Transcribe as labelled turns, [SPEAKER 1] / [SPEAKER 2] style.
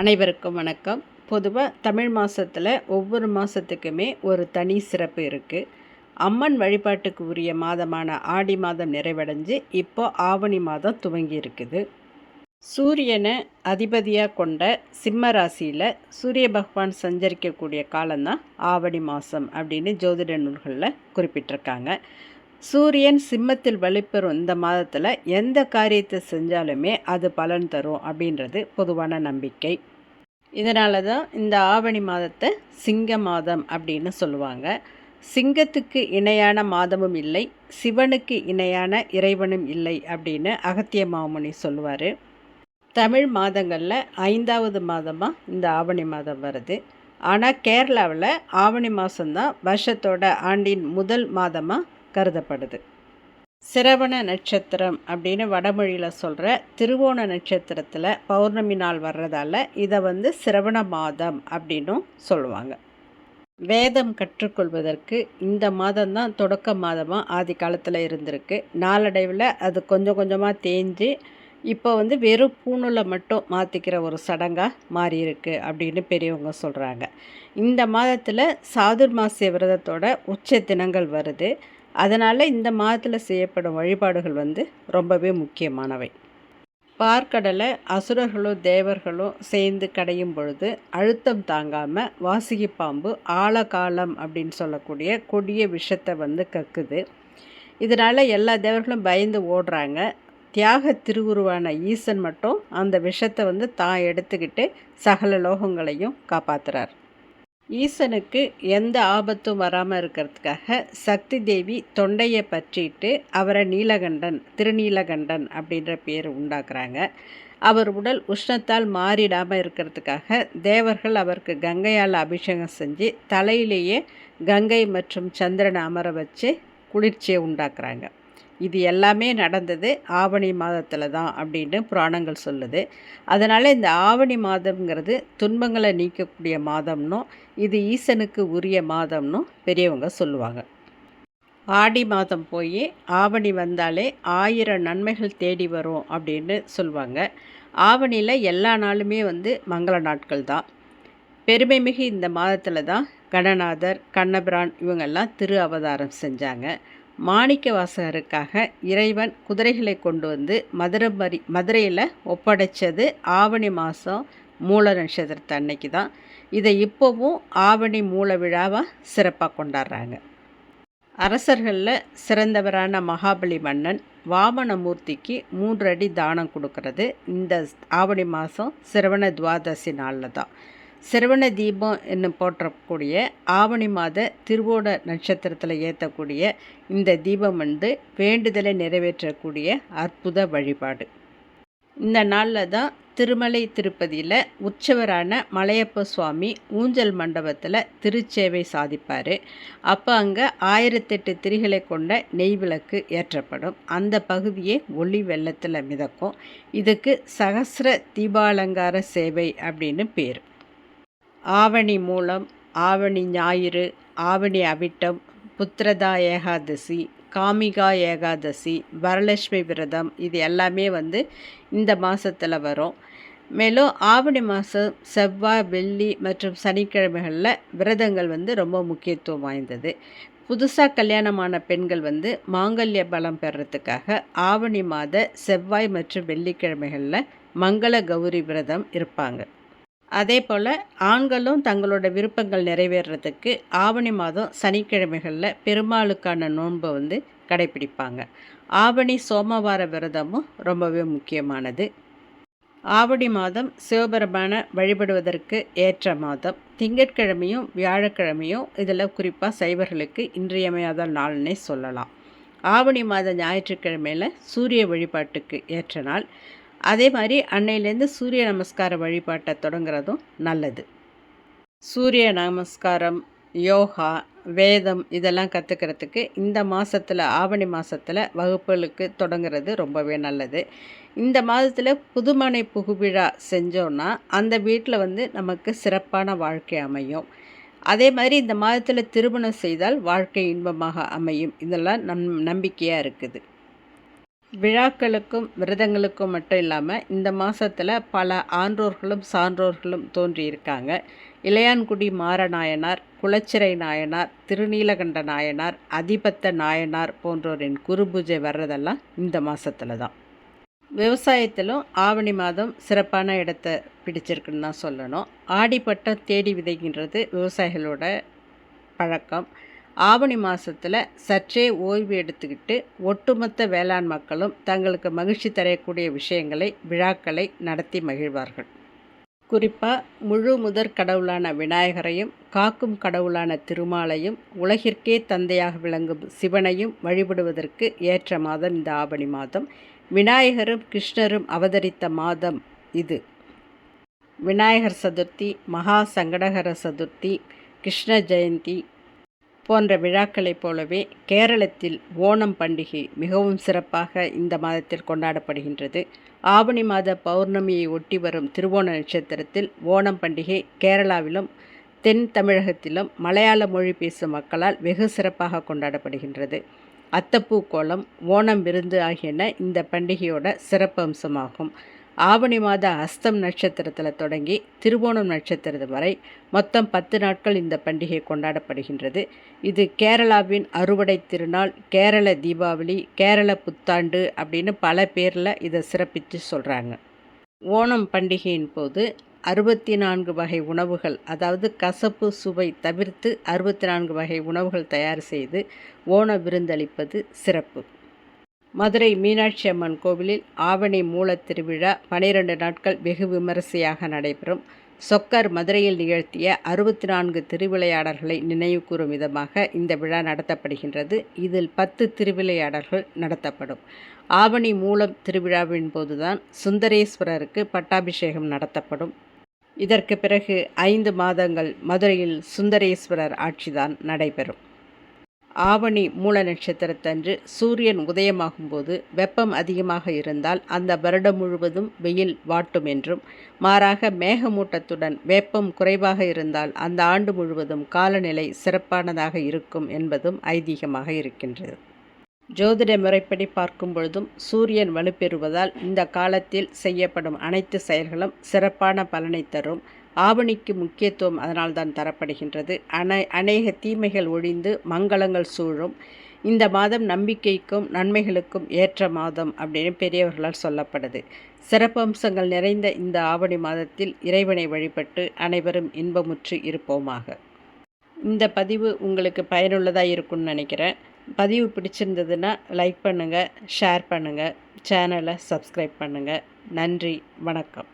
[SPEAKER 1] அனைவருக்கும் வணக்கம். பொதுவாக தமிழ் மாதத்தில் ஒவ்வொரு மாதத்துக்குமே ஒரு தனி சிறப்பு இருக்குது அம்மன் வழிபாட்டுக்கு உரிய மாதமான ஆடி மாதம் நிறைவடைஞ்சு இப்போ ஆவணி மாதம் துவங்கி இருக்குது. சூரியனை அதிபதியாக கொண்ட சிம்ம ராசியில் சூரிய பகவான் சஞ்சரிக்கக்கூடிய காலம்தான் ஆவணி மாதம் அப்படின்னு ஜோதிட நூல்களில் குறிப்பிட்டிருக்காங்க. சூரியன் சிம்மத்தில் வழிபெறும் இந்த மாதத்தில் எந்த காரியத்தை செஞ்சாலுமே அது பலன் தரும் அப்படின்றது பொதுவான நம்பிக்கை. இதனால தான் இந்த ஆவணி மாதத்தை சிங்க மாதம் அப்படின்னு சொல்லுவாங்க. சிங்கத்துக்கு இணையான மாதமும் இல்லை சிவனுக்கு இணையான இறைவனும் இல்லை அப்படின்னு அகத்திய மாமுனி சொல்லுவார். தமிழ் மாதங்களில் ஐந்தாவது மாதமாக இந்த ஆவணி மாதம் வருது. ஆனால் கேரளாவில் ஆவணி மாதம்தான் வருஷத்தோட ஆண்டின் முதல் மாதமாக கருதப்படுது. சிரவண நட்சத்திரம் அப்படின்னு வடமொழியில் சொல்கிற திருவோண நட்சத்திரத்தில் பௌர்ணமி நாள் வர்றதால இதை வந்து சிரவண மாதம் அப்படின்னும் சொல்லுவாங்க. வேதம் கற்றுக்கொள்வதற்கு இந்த மாதம்தான் தொடக்க மாதமாக ஆதி காலத்தில் இருந்திருக்கு. நாளடைவில் அது கொஞ்சம் கொஞ்சமாக தேஞ்சு இப்போ வந்து வெறும் பூணூலை மட்டும் மாற்றிக்கிற ஒரு சடங்காக மாறியிருக்கு அப்படின்னு பெரியவங்க சொல்கிறாங்க இந்த மாதத்தில் சாதுர்மாசிய விரதத்தோட உச்ச தினங்கள் வருது. அதனால் இந்த மாதத்தில் செய்யப்படும் வழிபாடுகள் வந்து ரொம்பவே முக்கியமானவை. பார்க்கடலை அசுரர்களும் தேவர்களும் சேர்ந்து கடையும் பொழுது அழுத்தம் தாங்காமல் வாசிகி பாம்பு ஆழகாலம் அப்படின்னு சொல்லக்கூடிய கொடிய விஷத்தை வந்து கக்குது. இதனால் எல்லா தேவர்களும் பயந்து ஓடுறாங்க. தியாக திருவுருவான ஈசன் மட்டும் அந்த விஷத்தை வந்து தான் எடுத்துக்கிட்டு சகல லோகங்களையும் காப்பாற்றுறார் ஈசனுக்கு எந்த ஆபத்தும் வராமல் இருக்கிறதுக்காக சக்தி தேவி தொண்டையை பற்றிட்டு அவரை நீலகண்டன் திருநீலகண்டன் அப்படின்ற பேர் உண்டாக்குறாங்க. அவர் உடல் உஷ்ணத்தால் மாறிடாமல் இருக்கிறதுக்காக தேவர்கள் அவருக்கு கங்கையால் அபிஷேகம் செஞ்சு தலையிலேயே கங்கை மற்றும் சந்திரனை அமர வச்சு குளிர்ச்சியை உண்டாக்குறாங்க. இது எல்லாமே நடந்தது ஆவணி மாதத்தில் தான் அப்படின்னு புராணங்கள் சொல்லுது. அதனால் இந்த ஆவணி மாதம்ங்கிறது துன்பங்களை நீக்கக்கூடிய மாதம்னும் இது ஈசனுக்கு உரிய மாதம்னும் பெரியவங்க சொல்லுவாங்க. ஆடி மாதம் போய் ஆவணி வந்தாலே ஆயிரம் நன்மைகள் தேடி வரும் அப்படின்னு சொல்லுவாங்க. ஆவணியில் எல்லா நாளுமே வந்து மங்கள நாட்கள் தான். பெருமைமிகு இந்த மாதத்தில் தான் கணநாதர் கண்ணபிரான் இவங்கெல்லாம் திரு அவதாரம் செஞ்சாங்க. மாணிக்க வாசகருக்காக இறைவன் குதிரைகளை கொண்டு வந்து மதுரமரி மதுரையில் ஒப்படைச்சது ஆவணி மாதம் மூல நட்சத்திரத்து அன்னைக்கு தான். இதை இப்போவும் ஆவணி மூல விழாவாக சிறப்பாக கொண்டாடுறாங்க. அரசர்களில் சிறந்தவரான மகாபலி மன்னன் வாமனமூர்த்திக்கு மூன்று அடி தானம் கொடுக்கறது இந்த ஆவணி மாதம் சிரவண துவாதசி நாளில் தான். சிரவண தீபம் என்று போற்றக்கூடிய ஆவணி மாத திருவோட நட்சத்திரத்தில் ஏற்றக்கூடிய இந்த தீபம் வந்து வேண்டுதலை நிறைவேற்றக்கூடிய அற்புத வழிபாடு. இந்த நாளில் தான் திருமலை திருப்பதியில் உற்சவரான மலையப்ப சுவாமி ஊஞ்சல் மண்டபத்தில் திருச்சேவை சாதிப்பார். அப்போ அங்கே ஆயிரத்தெட்டு திரிகளை கொண்ட நெய் விளக்கு ஏற்றப்படும். அந்த பகுதியே ஒளி வெள்ளத்தில் மிதக்கும். இதுக்கு சகசிர தீபாலங்கார சேவை அப்படின்னு பேர். ஆவணி மூலம் ஆவணி ஞாயிறு ஆவணி அவிட்டம் புத்திரதா ஏகாதசி காமிகா ஏகாதசி வரலட்சுமி விரதம் இது எல்லாமே வந்து இந்த மாதத்தில் வரும். மேலும் ஆவணி மாதம் செவ்வாய் வெள்ளி மற்றும் சனிக்கிழமைகளில் விரதங்கள் வந்து ரொம்ப முக்கியத்துவம் வாய்ந்தது. புதுசாக கல்யாணமான பெண்கள் வந்து மாங்கல்ய பலம் பெறத்துக்காக ஆவணி மாத செவ்வாய் மற்றும் வெள்ளிக்கிழமைகளில் மங்கள கௌரி விரதம் இருப்பாங்க. அதே போல் ஆண்களும் தங்களோட விருப்பங்கள் நிறைவேறதுக்கு ஆவணி மாதம் சனிக்கிழமைகளில் பெருமாளுக்கான நோன்பை வந்து கடைப்பிடிப்பாங்க. ஆவணி சோமவார விரதமும் ரொம்பவே முக்கியமானது. ஆவணி மாதம் சிவபெருமான வழிபடுவதற்கு ஏற்ற மாதம். திங்கட்கிழமையும் வியாழக்கிழமையும் இதில் குறிப்பாக சைவர்களுக்கு இன்றியமையாத நாள்னே சொல்லலாம். ஆவணி மாத ஞாயிற்றுக்கிழமையில் சூரிய வழிபாட்டுக்கு ஏற்ற நாள். அதே மாதிரி அன்னையிலேருந்து சூரிய நமஸ்கார வழிபாட்டை தொடங்குறதும் நல்லது. சூரிய நமஸ்காரம் யோகா வேதம் இதெல்லாம் கற்றுக்கிறதுக்கு இந்த மாதத்தில் ஆவணி மாதத்தில் வகுப்புகளுக்கு தொடங்குறது ரொம்பவே நல்லது. இந்த மாதத்தில் புதுமனை புகுவிழா செஞ்சோன்னா அந்த வீட்டில் வந்து நமக்கு சிறப்பான வாழ்க்கை அமையும். அதே மாதிரி இந்த மாதத்தில் திருமணம் செய்தால் வாழ்க்கை இன்பமாக அமையும். இதெல்லாம் நம் நம்பிக்கையாக இருக்குது. விழாக்களுக்கும் விரதங்களுக்கும் மட்டும் இல்லாமல் இந்த மாதத்தில் பல ஆன்றோர்களும் சான்றோர்களும் தோன்றியிருக்காங்க. இளையான்குடி மாரநாயனார் குளச்சிறை நாயனார் திருநீலகண்ட நாயனார் அதிபத்த நாயனார் போன்றோரின் குருபூஜை வர்றதெல்லாம் இந்த மாதத்தில் தான். விவசாயத்திலும் ஆவணி மாதம் சிறப்பான இடத்தை பிடிச்சிருக்குன்னு தான் சொல்லணும். ஆடிப்பட்டம் தேடி விதைகின்றது விவசாயிகளோட பழக்கம். ஆவணி மாதத்தில் சற்றே ஓய்வு எடுத்துக்கிட்டு ஒட்டுமொத்த வேளாண் மக்களும் தங்களுக்கு மகிழ்ச்சி தரக்கூடிய விஷயங்களை விழாக்களை நடத்தி மகிழ்வார்கள். குறிப்பாக முழு முதற் கடவுளான விநாயகரையும் காக்கும் கடவுளான திருமாலையும் உலகிற்கே தந்தையாக விளங்கும் சிவனையும் வழிபடுவதற்கு ஏற்ற மாதம் இந்த ஆவணி மாதம். விநாயகரும் கிருஷ்ணரும் அவதரித்த மாதம் இது. விநாயகர் சதுர்த்தி மகா சங்கடகர சதுர்த்தி கிருஷ்ண ஜெயந்தி போன்ற விழாக்களைப் போலவே கேரளத்தில் ஓணம் பண்டிகை மிகவும் சிறப்பாக இந்த மாதத்தில் கொண்டாடப்படுகின்றது. ஆவணி மாத பௌர்ணமியை ஒட்டி வரும் திருவோண நட்சத்திரத்தில் ஓணம் பண்டிகை கேரளாவிலும் தென் தமிழகத்திலும் மலையாள மொழி பேசும் மக்களால் வெகு சிறப்பாக கொண்டாடப்படுகின்றது. அத்தப்பூ கோலம் ஓணம் விருந்து ஆகியன இந்த பண்டிகையோட சிறப்பு அம்சமாகும் ஆவணி மாத அஸ்தம் நட்சத்திரத்தில் தொடங்கி திருவோணம் நட்சத்திரம் வரை மொத்தம் பத்து நாட்கள் இந்த பண்டிகை கொண்டாடப்படுகின்றது. இது கேரளாவின் அறுவடை திருநாள் கேரள தீபாவளி கேரள புத்தாண்டு அப்படின்னு பல பேரில் இதை சிறப்பித்து சொல்கிறாங்க ஓணம் பண்டிகையின் போது அறுபத்தி நான்கு வகை உணவுகள் அதாவது கசப்பு சுவை தவிர்த்து அறுபத்தி நான்கு வகை உணவுகள் தயார் செய்து ஓண விருந்தளிப்பது சிறப்பு. மதுரை மீனாட்சி அம்மன் கோவிலில் ஆவணி மூலத் திருவிழா பனிரெண்டு நாட்கள் வெகு விமரிசையாக நடைபெறும். சொக்கர் மதுரையில் நிகழ்த்திய அறுபத்தி நான்கு திருவிளையாடல்களை நினைவுகூரும் விதமாக இந்த விழா நடத்தப்படுகின்றது. இதில் பத்து திருவிளையாடல்கள் நடத்தப்படும். ஆவணி மூலம் திருவிழாவின் போதுதான் சுந்தரேஸ்வரருக்கு பட்டாபிஷேகம் நடத்தப்படும். இதற்கு பிறகு ஐந்து மாதங்கள் மதுரையில் சுந்தரேஸ்வரர் ஆட்சிதான் நடைபெறும். ஆவணி மூல நட்சத்திரத்தன்று சூரியன் உதயமாகும்போது வெப்பம் அதிகமாக இருந்தால் அந்த வருடம் முழுவதும் வெயில் வாட்டும் என்றும் மாறாக மேகமூட்டத்துடன் வெப்பம் குறைவாக இருந்தால் அந்த ஆண்டு முழுவதும் காலநிலை சிறப்பானதாக இருக்கும் என்பதும் ஐதீகமாக இருக்கின்றது. ஜோதிட முறைப்படி பார்க்கும் பொழுதும் சூரியன் வலுப்பெறுவதால் இந்த காலத்தில் செய்யப்படும் அனைத்து செயல்களும் சிறப்பான பலனை தரும். ஆவணிக்கு முக்கியத்துவம் அதனால் தான் தரப்படுகின்றது. அனை அநேக தீமைகள் ஒழிந்து மங்களங்கள் சூழும். இந்த மாதம் நம்பிக்கைக்கும் நன்மைகளுக்கும் ஏற்ற மாதம் அப்படின்னு பெரியவர்களால் சொல்லப்படுது. சிறப்பம்சங்கள் நிறைந்த இந்த ஆவணி மாதத்தில் இறைவனை வழிபட்டு அனைவரும் இன்பமுற்று இருப்போமாக. இந்த பதிவு உங்களுக்கு பயனுள்ளதாக இருக்கும்னு நினைக்கிறேன். பதிவு பிடிச்சிருந்ததுன்னா லைக் பண்ணுங்கள் ஷேர் பண்ணுங்கள் சேனலை சப்ஸ்கிரைப் பண்ணுங்கள் நன்றி வணக்கம்.